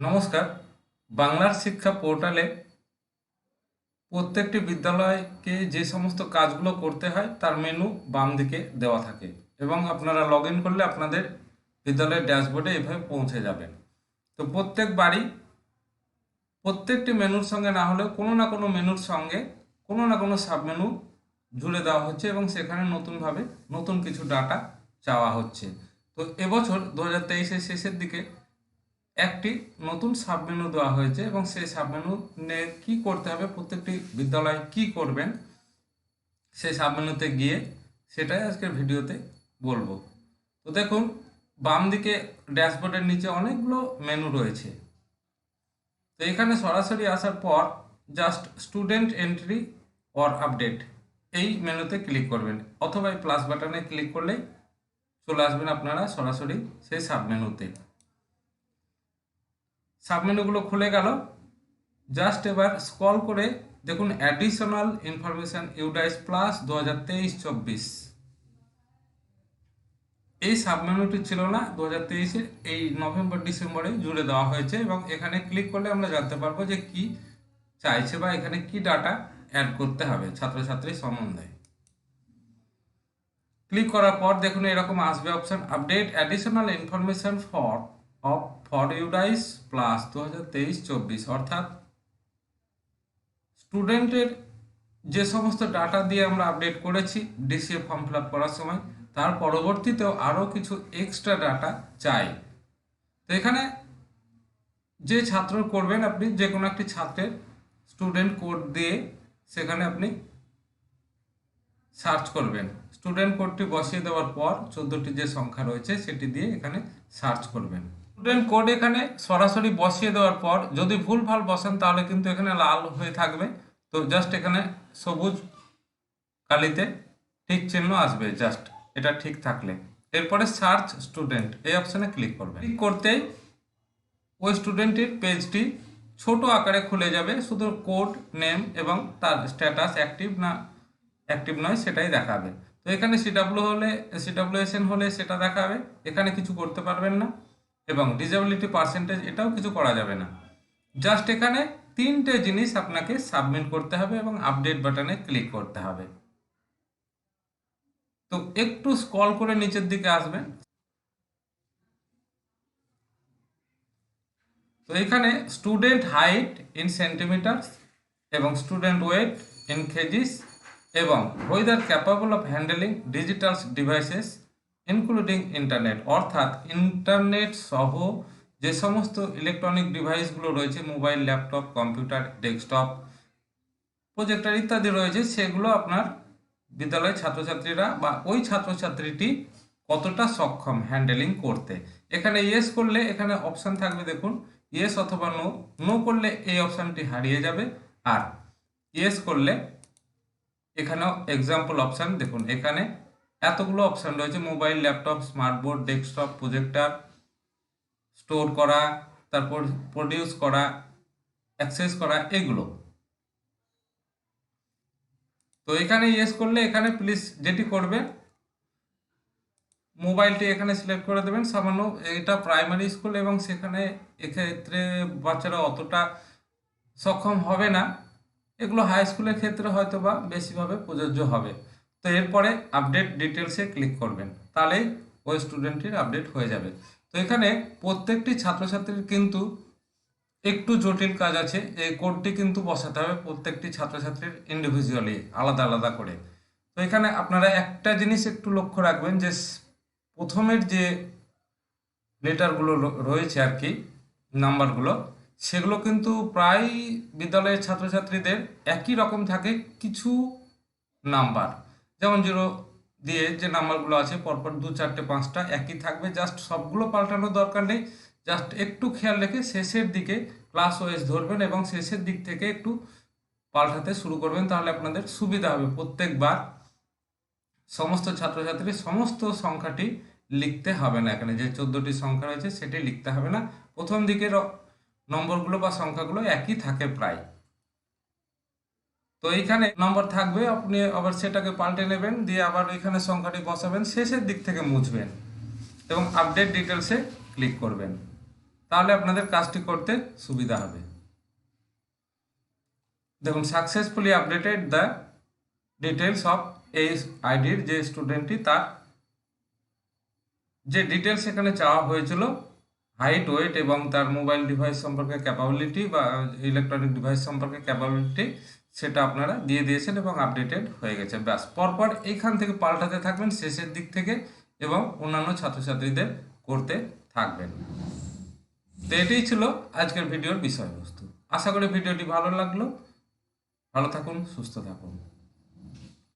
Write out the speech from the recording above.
নমস্কার। বাংলার শিক্ষা পোর্টালে প্রত্যেকটি বিদ্যালয়কে যে সমস্ত কাজগুলো করতে হয়, তার মেনু বাম দিকে দেওয়া থাকে এবং আপনারা লগ করলে আপনাদের বিদ্যালয়ের ড্যাশবোর্ডে এভাবে পৌঁছে যাবেন। তো প্রত্যেক বাড়ি প্রত্যেকটি মেনুর সঙ্গে না হলেও কোনো না কোনো মেনুর সঙ্গে কোনো না কোনো সাবমেনু জুড়ে দেওয়া হচ্ছে এবং সেখানে নতুনভাবে নতুন কিছু ডাটা চাওয়া হচ্ছে। তো এবছর দু হাজার তেইশের শেষের দিকে একটি নতুন সাবমেনু দেওয়া হয়েছে এবং সেই সাবমেনু কী করতে হবে, প্রত্যেকটি বিদ্যালয় কি করবেন, সেই সাবমেনুতে গিয়ে সেটাই আজকের ভিডিওতে বলব। তো দেখুন, বাম দিকে ড্যাশবোর্ডের নিচে অনেকগুলো মেনু রয়েছে। তো এখানে সরাসরি আসার পর just student entry or update এই মেনুতে ক্লিক করবেন। অথবা এই প্লাস বাটনে ক্লিক করলেই চলে আসবেন আপনারা সরাসরি সেই সাবমেনুতে। সাবমেনুগুলো খুলে গেল। জাস্ট এবার স্ক্রল করে দেখুন অ্যাডিশনাল ইনফরমেশন ইউডাইস প্লাস দু হাজার তেইশ চব্বিশ। এই সাবমেনুটি ছিল না, দু হাজার তেইশের এই নভেম্বর, ডিসেম্বরে জুড়ে দেওয়া হয়েছে এবং এখানে ক্লিক করলে আমরা জানতে পারব যে কি চাইছে বা এখানে কি ডাটা অ্যাড করতে হবে ছাত্রছাত্রী সম্বন্ধে। ক্লিক করার পর দেখুন এরকম আসবে option update additional information for of for UDISE plus দু হাজার তেইশ চব্বিশ, অর্থাৎ স্টুডেন্টের যে সমস্ত ডাটা দিয়ে আমরা আপডেট করেছি ডিসিএ ফর্ম ফিল করার সময়, তার পরবর্তীতেও আরও কিছু এক্সট্রা ডাটা চাই। তো এখানে যে ছাত্র করবেন আপনি, যে কোনো একটি ছাত্রের স্টুডেন্ট কোড দিয়ে সেখানে আপনি সার্চ করবেন। স্টুডেন্ট কোডটি বসিয়ে দেওয়ার পর চোদ্দোটি যে সংখ্যা রয়েছে, সেটি দিয়ে এখানে সার্চ করবেন। স্টুডেন্ট কোড এখানে সরাসরি বসিয়ে দেওয়ার পর যদি ভুল ভালো বসেন, তাহলে কিন্তু এখানে লাল হয়ে থাকবে। তো জাস্ট এখানে সবুজ কালিতে ঠিক চিহ্ন আসবে জাস্ট এটা ঠিক থাকলে। এরপরে সার্চ স্টুডেন্ট এই অপশানে ক্লিক করবে ক্লিক করতেই ওই স্টুডেন্টের পেজটি ছোট আকারে খুলে যাবে, শুধু কোড নেম এবং তার স্ট্যাটাস অ্যাক্টিভ না অ্যাক্টিভ নয়, সেটাই দেখাবে। তো এখানে সিডাব্লিউ হলে সিডাব্লিউএসএন হলে সেটা দেখাবে, এখানে কিছু করতে পারবেন না। এবং ডিসেবিলিটি পার্সেন্টেজ এটাও কিছু করা যাবে না। জাস্ট এখানে তিনটে জিনিস আপনাকে সাবমিট করতে হবে এবং আপডেট বাটনে ক্লিক করতে হবে। তো একটু স্কল করে নিচের দিকে আসবেন। তো এখানে স্টুডেন্ট হাইট ইন সেন্টিমিটার এবং স্টুডেন্ট ওয়েট ইন কেজিস এবং whether capable of handling digital devices including internet অর্থাৎ ইন্টারনেট সহ যে সমস্ত ইলেকট্রনিক ডিভাইসগুলো রয়েছে mobile laptop computer desktop projector ইত্যাদি রয়েছে, সেগুলো আপনার বিদ্যালয়ের ছাত্রছাত্রীরা বা ওই ছাত্রছাত্রীটি কতটা সক্ষম হ্যান্ডেলিং করতে। এখানে ইয়েস করলে এখানে অপশান থাকবে, দেখুন ইয়েস অথবা নো নো করলে এই অপশানটি হারিয়ে যাবে। আর ইয়েস করলে এখানেও এক্সাম্পল অপশান দেখুন, এখানে এতগুলো অপশান রয়েছে mobile laptop smartboard desktop projector store করা, তারপর প্রডিউস করা অ্যাক্সেস করা, এগুলো। তো এখানে ইয়েস করলে এখানে প্লিজ যেটি করবে মোবাইলটি এখানে সিলেক্ট করে দেবেন। সামান্য এটা প্রাইমারি স্কুল এবং সেখানে এক্ষেত্রে বাচ্চারা অতটা সক্ষম হবে না। এগুলো হাই স্কুলের ক্ষেত্রে হয়তো বা বেশিভাবে প্রযোজ্য হবে। তো এরপরে আপডেট ডিটেলসে ক্লিক করবেন। তাহলেই ওই স্টুডেন্টটির আপডেট হয়ে যাবে। তো এখানে প্রত্যেকটি ছাত্রছাত্রীর কিন্তু একটু জটিল কাজ আছে। এই কোডটি কিন্তু বসাতে হবে প্রত্যেকটি ছাত্রছাত্রীর ইন্ডিভিজুয়ালি আলাদা আলাদা করে। তো এখানে আপনারা একটা জিনিস একটু লক্ষ্য রাখবেন যে প্রথমের যে লেটারগুলো রয়েছে আর কি নাম্বারগুলো সেগুলো কিন্তু প্রায় বিদ্যালয়ের ছাত্রছাত্রীদের একই রকম থাকে, কিছু নাম্বার যেমন জিরো দিয়ে যে নাম্বারগুলো আছে, পরপর দু, চারটে, পাঁচটা একই থাকবে। জাস্ট সবগুলো পাল্টানোর দরকার নেই। জাস্ট একটু খেয়াল রেখে শেষের দিকে ক্লাস ওয়েস ধরবেন এবং শেষের দিক থেকে একটু পাল্টাতে শুরু করবেন, তাহলে আপনাদের সুবিধা হবে। প্রত্যেকবার সমস্ত ছাত্রছাত্রীর সমস্ত সংখ্যাটি লিখতে হবে না এখানে। যে চোদ্দোটি সংখ্যা রয়েছে, সেটি লিখতে হবে না। প্রথম দিকের নম্বরগুলো বা সংখ্যাগুলো একই থাকে প্রায়। তো এইখানে নম্বর থাকবে, আপনি আবার সেটাকে পাল্টে নেবেন, দিয়ে আবার এখানে সংখ্যাটি বসাবেন, শেষের দিক থেকে মুছবেন এবং আপডেট ডিটেলসে ক্লিক করবেন। তাহলে আপনাদের কাজটি করতে সুবিধা হবে। দেখুন successfully updated the details of এই আইডির যে স্টুডেন্টটি তার যে ডিটেলস এখানে চাওয়া হয়েছিল হাইট ওয়েট এবং তার মোবাইল ডিভাইস সম্পর্কে ক্যাপাবিলিটি বা ইলেকট্রনিক ডিভাইস সম্পর্কে ক্যাপাবিলিটি সেটা আপনারা দিয়ে দিয়েছেন এবং আপডেটেড হয়ে গেছে। ব্যাস, পরপর এখান থেকে পাল্টাতে থাকবেন, শেষের দিক থেকে এবং অন্যান্য ছাত্রছাত্রীদের করতে থাকবেন। তো এটাই ছিল আজকের ভিডিওর বিষয়বস্তু। আশা করি ভিডিওটি ভালো লাগল। ভালো থাকুন, সুস্থ থাকুন।